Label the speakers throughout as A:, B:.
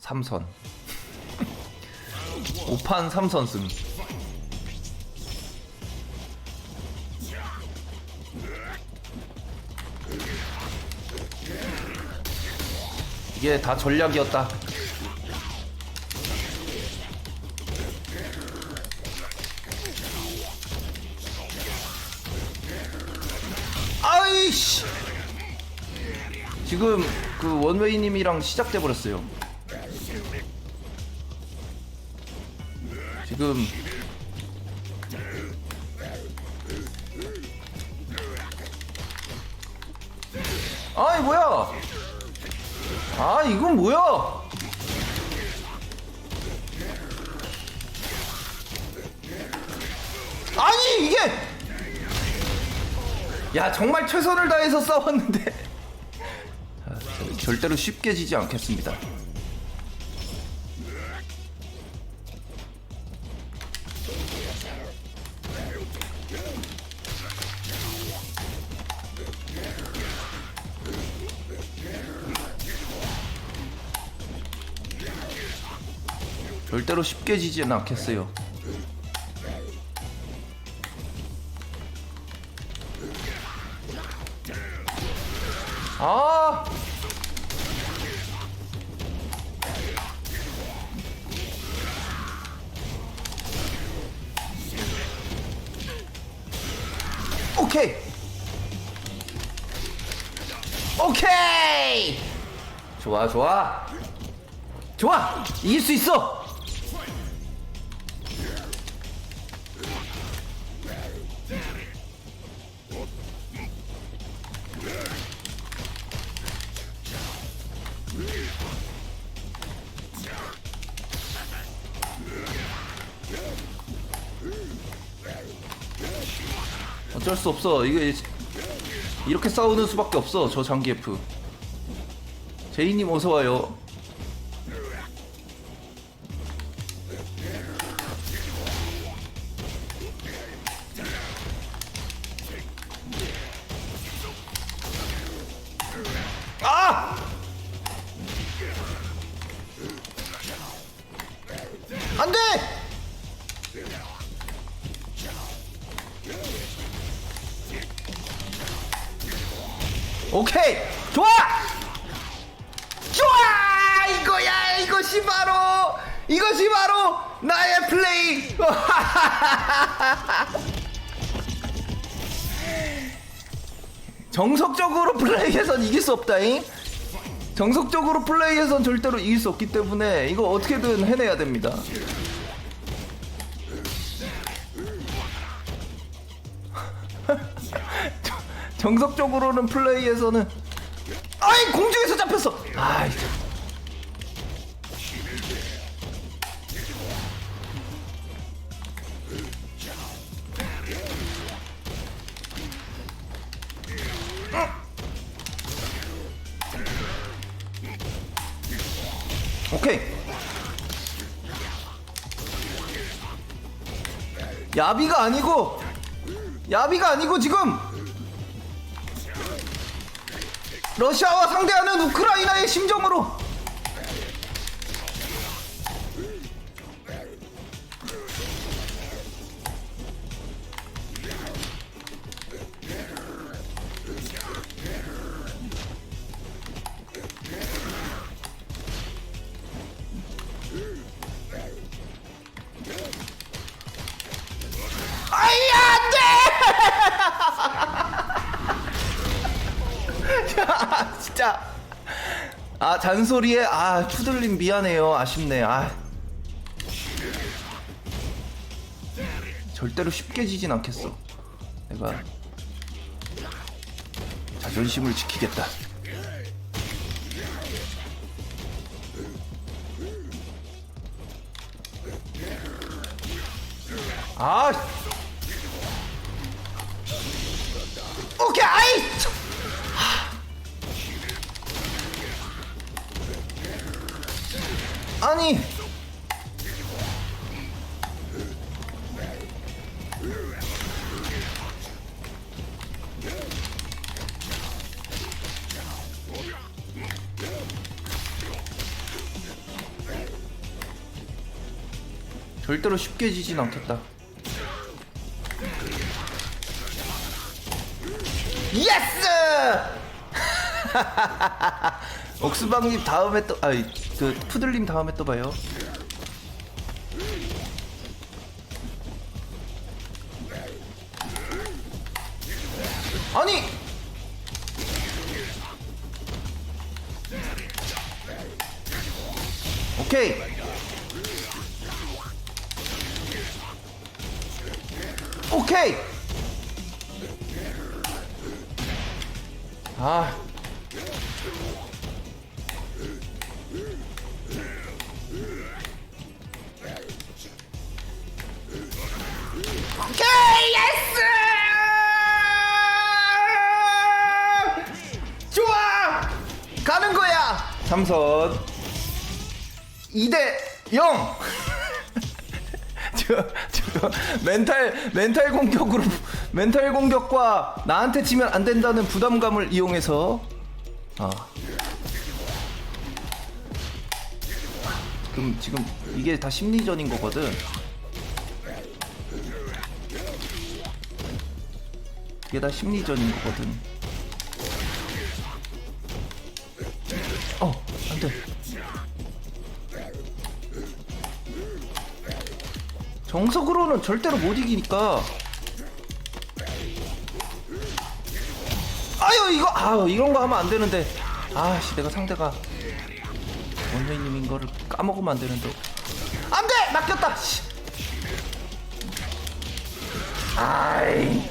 A: 3선. 5판 3선 승. 이게 다 전략이었다. 아이씨! 지금 그 원웨이님이랑 시작돼 버렸어요. 지금 아이 뭐야? 아 이건 뭐야? 아니 이게 야 정말 최선을 다해서 싸웠는데 절대로 쉽게 지지 않겠습니다. 절대로 쉽게 지지는 않겠어요. 아! 오케이. 오케이. 좋아, 좋아. 좋아. 이길 수 있어. 어쩔 수 없어. 이게 이렇게 싸우는 수밖에 없어. 저 장기F. 제이님 어서 와요. 아! 안 돼! 오케이. 좋아! 좋아! 이거야 이것이 바로 이것이 바로 나의 플레이. 정석적으로 플레이해선 이길 수 없다잉? 정석적으로 플레이해선 절대로 이길 수 없기 때문에 이거 어떻게든 해내야 됩니다 정석적으로는 플레이에서는 아이 공중에서 잡혔어. 아이 오케이. 야비가 아니고 야비가 아니고 지금 러시아와 상대하는 우크라이나의 심정으로 아 잔소리에 아 푸들림 미안해요. 아쉽네. 아. 절대로 쉽게 지진 않겠어. 내가 자존심을 지키겠다. 아! 오케이 아이 아니 절대로 쉽게 지진 않겠다. 예스! 옥수방님 다음에 또, 아이, 그, 푸들님 다음에 또 봐요. 아니! 오케이! 오케이! 아. 삼선 2대 0! 저, 저 멘탈 멘탈 공격으로 멘탈 공격과 나한테 치면 안 된다는 부담감을 이용해서 아 지금 지금 이게 다 심리전인 거거든. 이게 다 심리전인 거거든. 정석으로는 절대로 못 이기니까. 아유 이거 아유 이런 거 하면 안 되는데. 아씨 내가 상대가 원회님인 거를 까먹으면 안 되는데. 안 돼! 낚였다! 씨. 아이.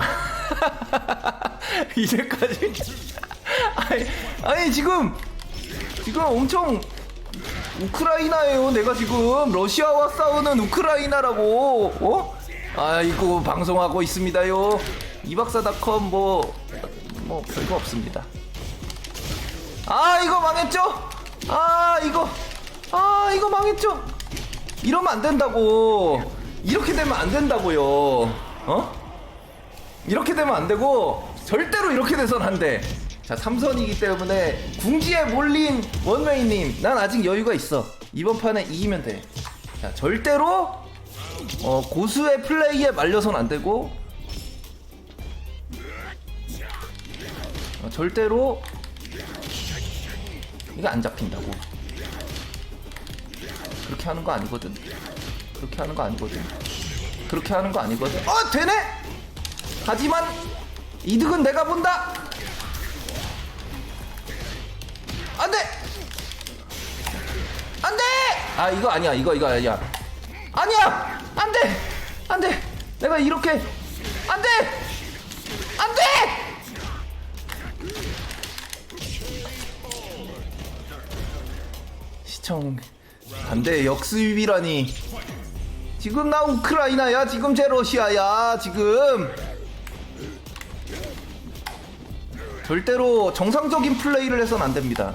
A: 이제까지. 아니, 아니, 지금, 지금 엄청 우크라이나예요. 내가 지금 러시아와 싸우는 우크라이나라고. 어? 아이고 방송하고 있습니다요. 이박사닷컴 뭐, 뭐 별거 없습니다. 아 이거 망했죠? 아 이거 아 이거 망했죠? 이러면 안 된다고. 이렇게 되면 안 된다고요. 어? 이렇게 되면 안 되고 절대로 이렇게 돼선 안 돼. 자 삼선이기 때문에 궁지에 몰린 원웨이님 난 아직 여유가 있어. 이번 판에 이기면 돼. 자 절대로 어, 고수의 플레이에 말려선 안 되고 어, 절대로 이거 안 잡힌다고. 그렇게 하는 거 아니거든. 그렇게 하는 거 아니거든. 그렇게 하는 거 아니거든. 어 되네. 하지만 이득은 내가 본다. 아 이거 아니야. 이거 이거 아니야. 아니야. 안 돼. 안 돼. 내가 이렇게 안 돼. 안 돼. 시청 반대 역수입이라니 지금 나 우크라이나야 지금 제 러시아야 지금 절대로 정상적인 플레이를 해선 안 됩니다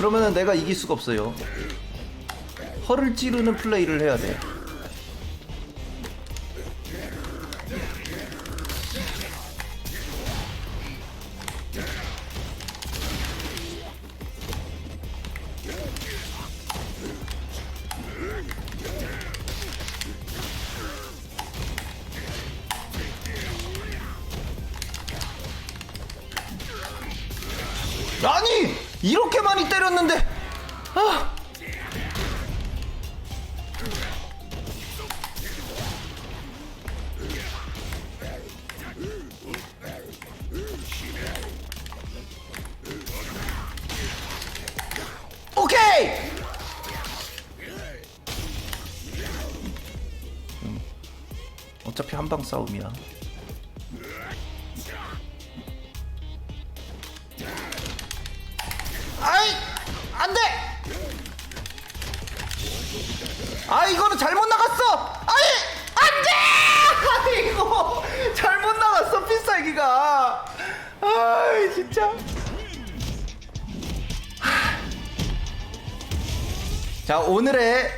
A: 그러면은 내가 이길 수가 없어요. 허를 찌르는 플레이를 해야 돼 이렇게 많이 때렸는데 아! 음, 어차피 한방 싸움이야 진짜? 자 오늘의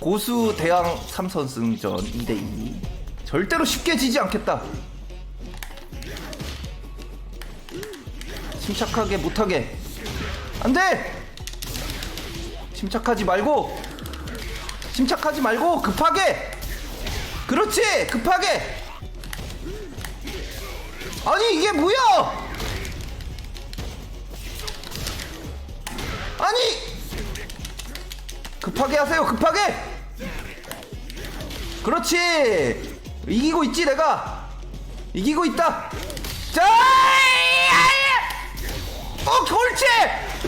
A: 고수 대항 3선승전 2대2 절대로 쉽게 지지 않겠다. 침착하게 못하게. 안 돼! 침착하지 말고 침착하지 말고 급하게! 그렇지! 급하게! 아니 이게 뭐야 아니 급하게 하세요 급하게 그렇지 이기고 있지 내가 이기고 있다 자 어, 옳지!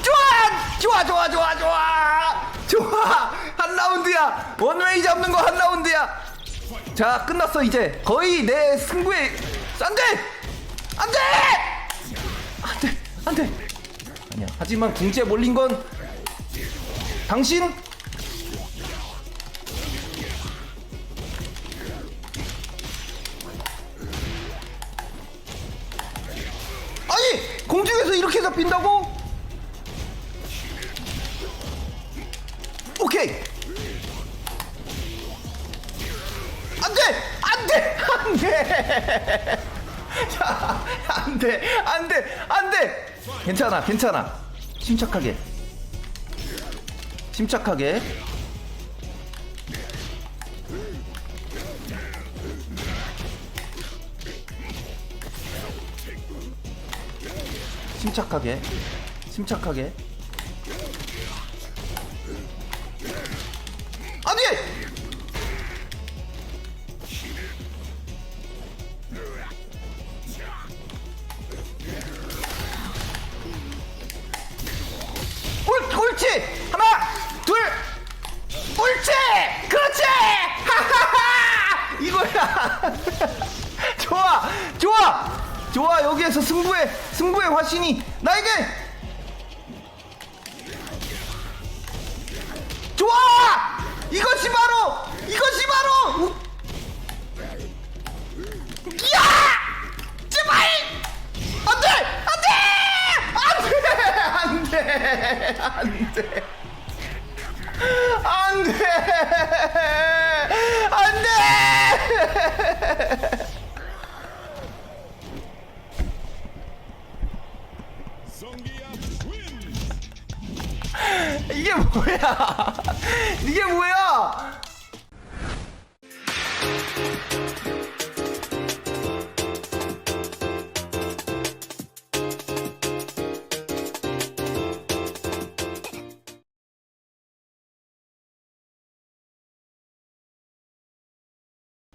A: 좋아! 좋아, 좋아, 좋아, 좋아! 좋아! 한 라운드야! 원웨이 잡는 거 한 라운드야! 자, 끝났어, 이제. 거의 내 승부에. 안 돼! 안 돼! 안 돼! 안 돼! 아니야. 하지만 궁지에 몰린 건 당신? 아니! 공중에서 이렇게 잡힌다고? 괜찮아, 괜찮아. 침착하게. 침착하게. 침착하게. 침착하게. 승부의, 승부의 화신이 나에게! 이게 뭐야? 이게 뭐야?